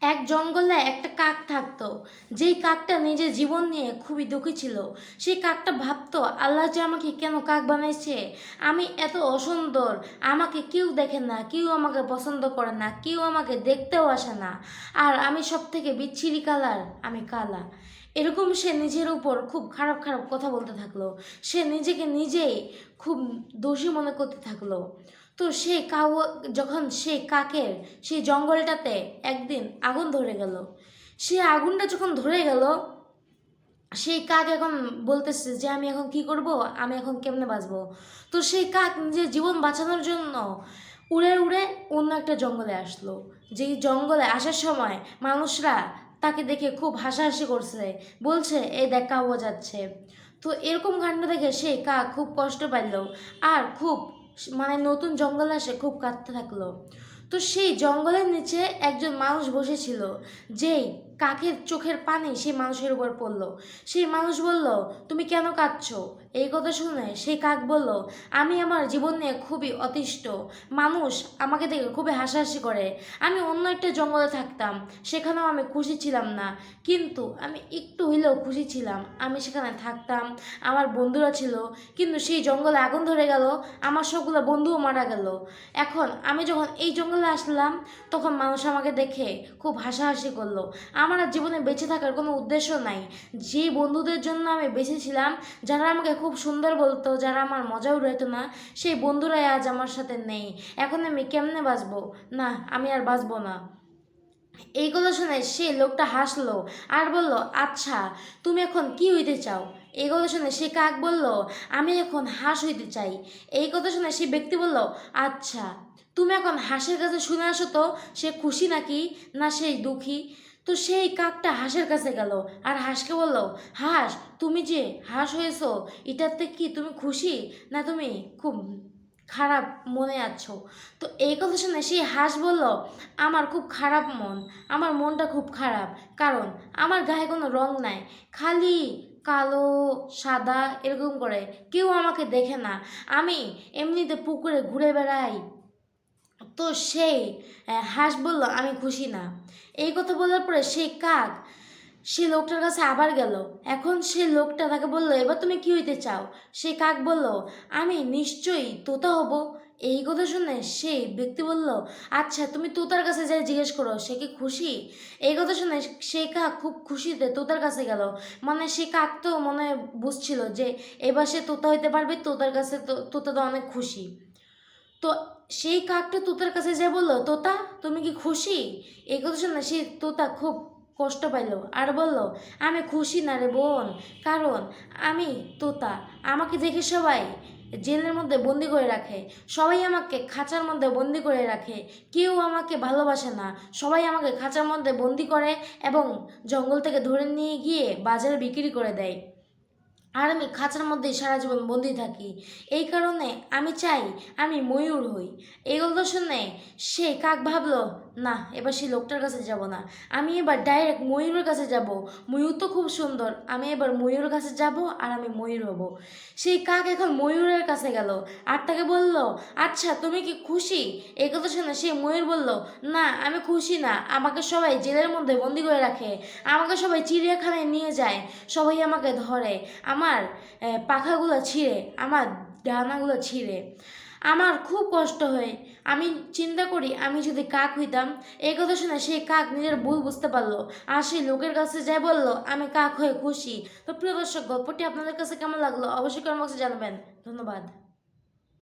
এক জঙ্গলে একটা কাক থাকতো। যেই কাকটা নিজের জীবন নিয়ে খুবই দুঃখী ছিল। সেই কাকটা ভাবতো, আল্লাহ যে আমাকে কেন কাক বানাইছে? আমি এত অসুন্দর। আমাকে কেউ দেখে না, কেউ আমাকে পছন্দ করে না, কেউ আমাকে দেখতেও আসে না। আর আমি সব থেকে বিচ্ছিরি কালার, আমি কালা। এরকম সে নিজের উপর খুব খারাপ খারাপ কথা বলতে থাকল। সে নিজেকে নিজেই খুব দোষী মনে করতে থাকল। তো সে কাউ, যখন সে কাকের সেই জঙ্গলটাতে একদিন আগুন ধরে গেল। সে আগুনটা যখন ধরে গেল সেই কাক এখন বলতেছে যে, আমি এখন কি করব? আমি এখন কেমনে বাঁচবো? তো সেই কাক নিজের জীবন বাঁচানোর জন্য উড়ে উড়ে অন্য একটা জঙ্গলে আসলো। যেই জঙ্গলে আসার সময় মানুষরা তাকে দেখে খুব হাসাহাসি করছে। বলছে এই দেখ কাউ যাচ্ছে। তো এরকম কাণ্ড দেখে সেই কাক খুব কষ্ট পাইল আর খুব মানে নতুন জঙ্গল আসে, খুব কাঁদতে থাকল। তো সেই জঙ্গলের নিচে একজন মানুষ বসেছিল, যেই কাকের চোখের পানি সেই মানুষের উপর পড়ল। সেই মানুষ বলল, তুমি কেন কাঁদছ? এই কথা শুনে সেই কাক বলল, আমি আমার জীবন নিয়ে খুবই অতিষ্ঠ। মানুষ আমাকে দেখে খুবই হাসাহাসি করে। আমি অন্য একটা জঙ্গলে থাকতাম। সেখানেও আমি খুশি ছিলাম না। কিন্তু আমি একটু হইলেও খুশি ছিলাম। আমি সেখানে থাকতাম। আমার বন্ধুরা ছিল। কিন্তু সেই জঙ্গলে আগুন ধরে গেল। আমার সবগুলো বন্ধুও মারা গেল। এখন আমি যখন এই জঙ্গলে আসলাম, তখন মানুষ আমাকে দেখে খুব হাসাহাসি করল। আমার আর জীবনে বেঁচে থাকার কোনো উদ্দেশ্য নাই। যে বন্ধুদের জন্য আমি বেঁচেছিলাম, যারা আমাকে খুব সুন্দর বলতো, যারা আমার মজা উড়াইতো না, সেই বন্ধুরাই আজ আমার সাথে নেই। এখন আমি কেমনে বাঁচবো? না, আমি আর বাঁচবো না। এই কথা শুনে সে লোকটা হাসলো আর বলল আচ্ছা তুমি এখন কি হইতে চাও? এই কথা শুনে সে কাক বলল, আমি এখন হাঁস হইতে চাই। এই কথা শুনে সে ব্যক্তি বলল আচ্ছা তুমি এখন হাঁসের কাছে শুনে আসো তো, সে খুশি নাকি? না সেই দুঃখী? তো সেই কাকটা হাঁসের কাছে গেল আর হাঁসকে বলল, হাঁস, তুমি যে হাঁস হয়েছো, এটাতে কি তুমি খুশি না তুমি খুব খারাপ মনে আছো? তো এই কথা শুনে সেই হাঁস বলল, আমার খুব খারাপ মন, আমার মনটা খুব খারাপ, কারণ আমার গায়ে কোনো রং নাই, খালি কালো, সাদা এরকম করে, কেউ আমাকে দেখে না। আমি এমনিতে পুকুরে ঘুরে বেড়াই তো সেই হাঁস বলল, আমি খুশি না। এই কথা বলার পরে সেই কাক সে লোকটার কাছে আবার গেল। এখন সে লোকটা তাকে বলল, এবার তুমি কি হইতে চাও? সে কাক বলল, আমি নিশ্চয়ই তোতা হব। এই কথা শুনে সেই ব্যক্তি বলল আচ্ছা তুমি তোতার কাছে যাই জিজ্ঞেস করো, সে কি খুশি? এই কথা শুনে সে কাক খুব খুশিতে তোতার কাছে গেল। মানে সে কাক তো মনে বুঝছিল যে, এবার সে তোতা হইতে পারবে, তোতার কাছে তো, তোতা তো অনেক খুশি। তো সেই কাকটা তোতার কাছে যে বলল, তোতা, তুমি কি খুশি? এই কথা শুনে সে তোতা খুব কষ্ট পাইল আর বলল, আমি খুশি না রে বোন, কারণ আমি তোতা। আমাকে দেখে সবাই জেলের মধ্যে বন্দি করে রাখে। সবাই আমাকে খাঁচার মধ্যে বন্দি করে রাখে। কেউ আমাকে ভালোবাসে না। সবাই আমাকে খাঁচার মধ্যে বন্দি করে এবং জঙ্গল থেকে ধরে নিয়ে গিয়ে বাজারে বিক্রি করে দেয়। আর আমি খাঁচার মধ্যেই সারা জীবন বন্দি থাকি। এই কারণে আমি চাই আমি ময়ূর হই। এই গল্প শুনে সে কাক ভাবলো না, এবার সেই লোকটার কাছে যাব না। আমি এবার ডাইরেক্ট ময়ূরের কাছে যাব। ময়ূর তো খুব সুন্দর। আমি এবার ময়ূরের কাছে যাব আর আমি ময়ূর হব। সেই কাক এখন ময়ূরের কাছে গেল। আর তাকে বলল আচ্ছা তুমি কি খুশি? এই কথা শুনে সে ময়ূর বলল, না, আমি খুশি না। আমাকে সবাই জেলের মধ্যে বন্দি করে রাখে। আমাকে সবাই চিড়িয়াখানায় নিয়ে যায়। সবাই আমাকে ধরে। আমার পাখাগুলো ছিঁড়ে। আমার ডানাগুলো ছিঁড়ে। আমার খুব কষ্ট হয়। আমি চিন্তা করি, আমি যদি কাক হইতাম, এই কথা শুনে সেই কাক নিজের বই বুঝতে পারল। আর সেই লোকের কাছে যাই বলল, আমি কাক হয়ে খুশি। তো প্রিয় দর্শক, গল্পটি আপনাদের কাছে কেমন লাগল অবশ্যই কমেন্ট বক্সে জানাবেন। ধন্যবাদ।